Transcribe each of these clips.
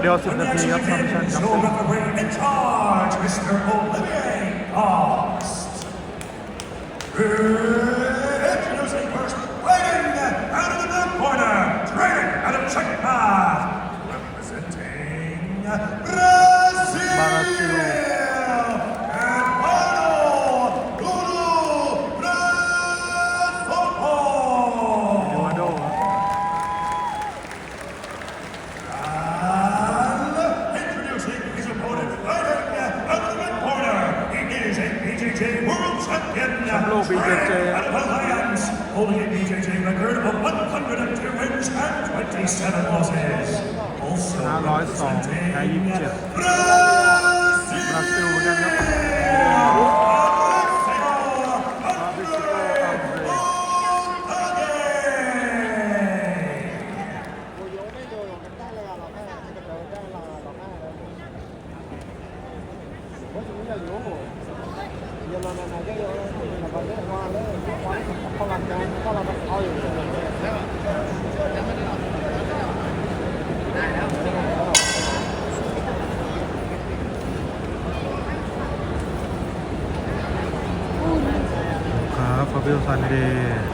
Biliyorsunuz da bir yapmamış Introducing first, right in, out of the corner, Drake out of check 27 losses. Also 502แพ้27 Brazil. บราซิลเหมือนกันครับ ครับฟาบิโอซันเดย์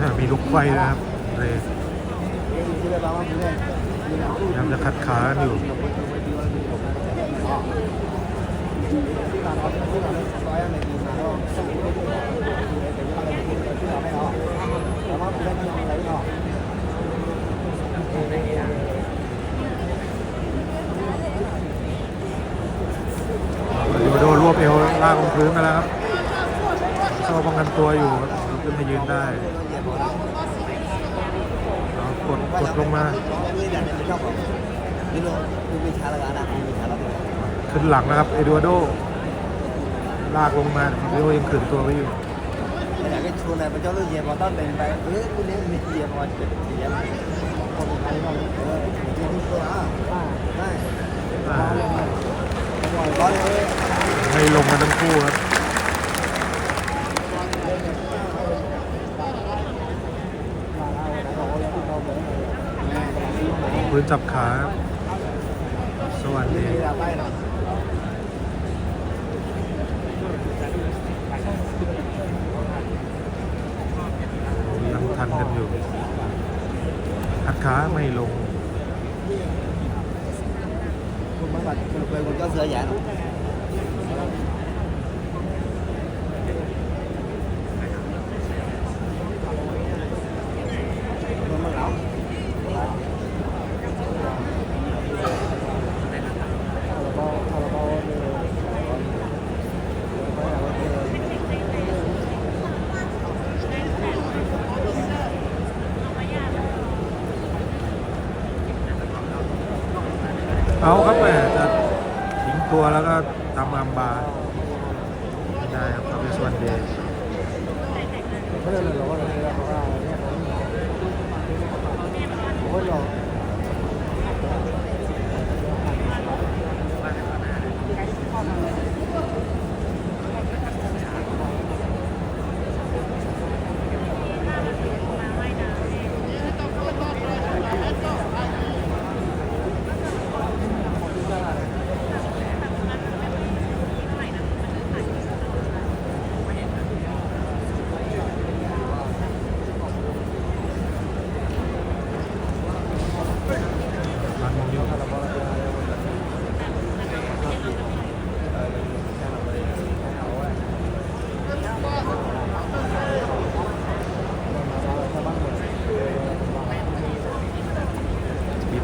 อ่ามีลุกไฟนะครับเรย์พยายามจะขัดขานอยู่ ดิวาโดรวบเอวลากลงพื้นไปแล้วครับโซ่ป้องกันตัวอยู่ครับขึ้นมายืนได้เอากดกดลงมาละ ขึ้นหลังนะครับ เอดูโดลากลงมาเอดูยังขืนตัวไว้อยู่ แต่ก็ชวนนายพระเจ้าลูกเยียมอต้นเป็นไปเฮ้ยคุนี้งมีเยียมอเจ็บสียคนไทยเราเออจริงตัวอะได้ให้ลงกันทั้งคู่ครับพื้นจับขาครับสวัสดี đi là bay rồi ยังทัน กันอยู่ขัดขาไม่ลงคุณมาบัดคุณไ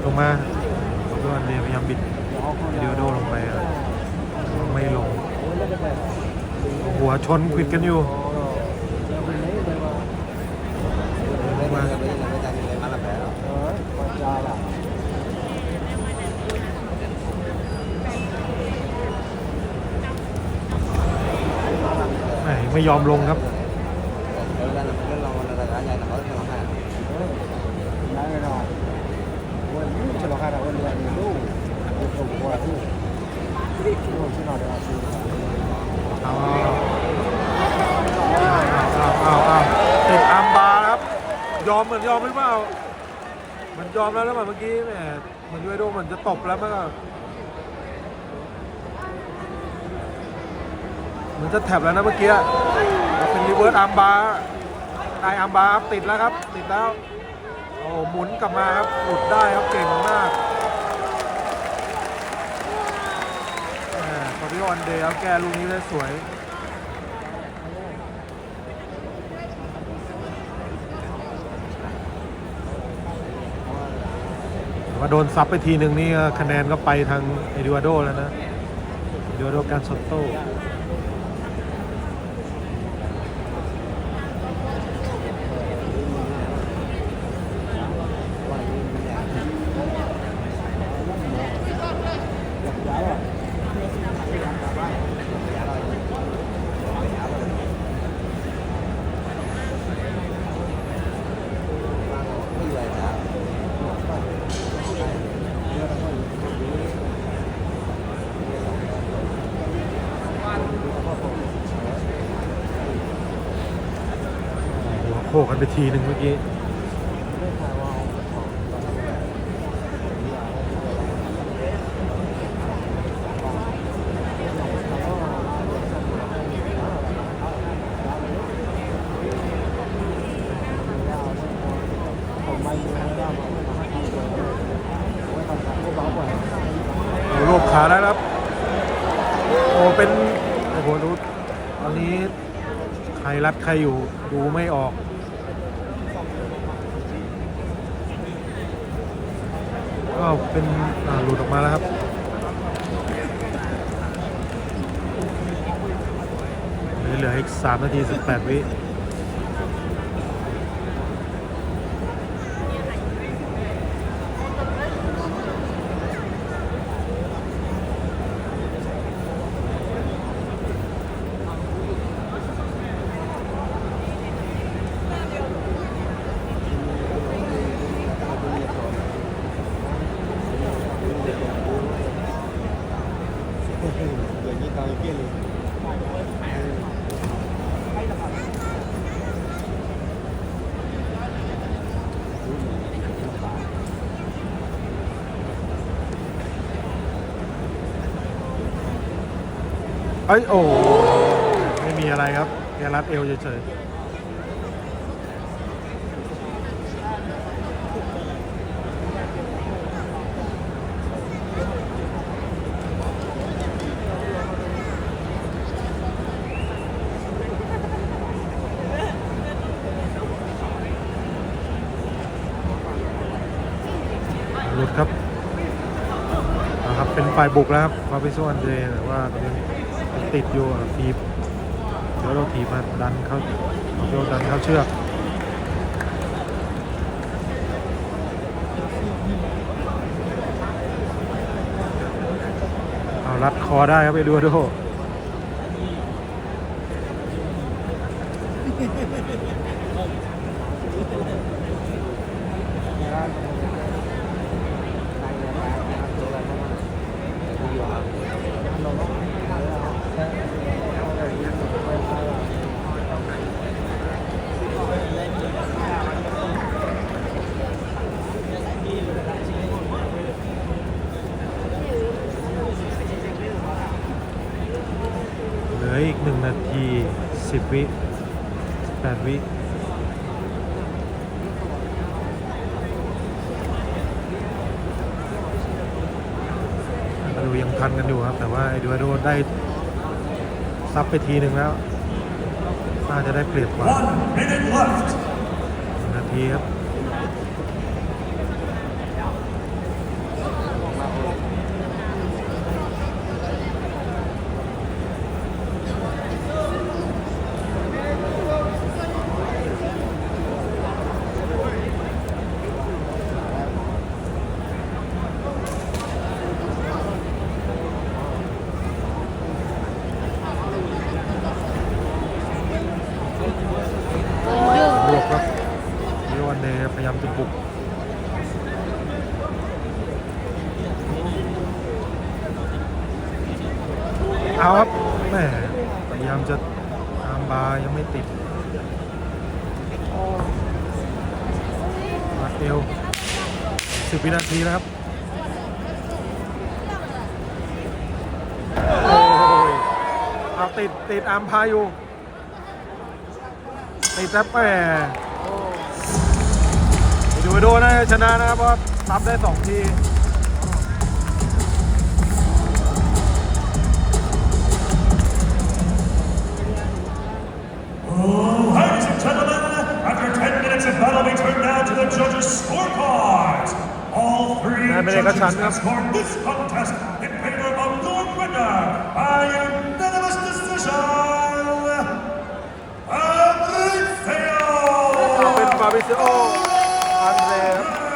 ลงมาด้วนเรีอพยายามบิดเดียวโดลงไปไม่ลง หัวชนควิดกันอยู่ลงมาไม่ยอมลงครับ เอาเอาเอาเอาติดอัมบาร์ครับ ยอมเหมือนยอมหรือเปล่ามันยอมแล้วแล้วเหมือนเมื่อกี้แหมเหมือนยูไอโดเหมือนจะตบแล้วมันก็เหมือนจะแท็บแล้วนะเมื่อกี้เป็นรีเวิร์สอัมบาร์ได้อัมบาร์ครับติดแล้วครับ ติดแล้ว โอ้หมุนกลับมาครับหลุดได้ครับเก่งมากฟาบิโออันเดย์ครับแกลูกนี้ได้สวยแต่ว่าโดนซับไปทีหนึ่งนี่คะแนนก็ไปทางเอดิวาโดแล้วนะเอดิวาโดการซอตโต้ หัวโขกกันไปทีหนึ่งเมื่อกี้โอ้โลบขาได้ครับ โอ้เป็น โอ้โหดูตอนนี้ ใครรัดใครอยู่ ดูไม่ออก ก็เป็นหลุดออกมาแล้วครับเหลืออีก3นาที 18 วิ เอ้ยโอ้ไม่มีอะไรครับแกรัดเอวเฉยๆหลุดครับนะครับ เป็นฝ่ายบุกแล้วครับฟาบิโซอันเดรแต่ว่าตอนนี้ติดอยู่อะทีบเดี๋ยวเราทีบมาดันเข้าเดี๋ยดันเข้าเชือกเอารัดคอได้ครับไปดูดู เหลืออีกหนึ่งนาทีสิบวิแปดวิดูยัง ทันกันอยู่ครับ แต่ว่าไอดูโดได้ซับไปทีหนึ่งแล้วน่าจะได้เปรียบกว่า One minute left. หนึ่งนาทีครับ เอาครับแหม่พยายามจะตามบาร์ยังไม่ติดมาเอลสิบวินาทีแล้วครับโอ้ยเอาติดติดอาร์มพาอยู่ ติดแล้วแหม่ดูไปดูน่าจะชนะนะครับเพราะรับได้สองที ก็ชั้นครับเป็นฟาบิเซโออันเดร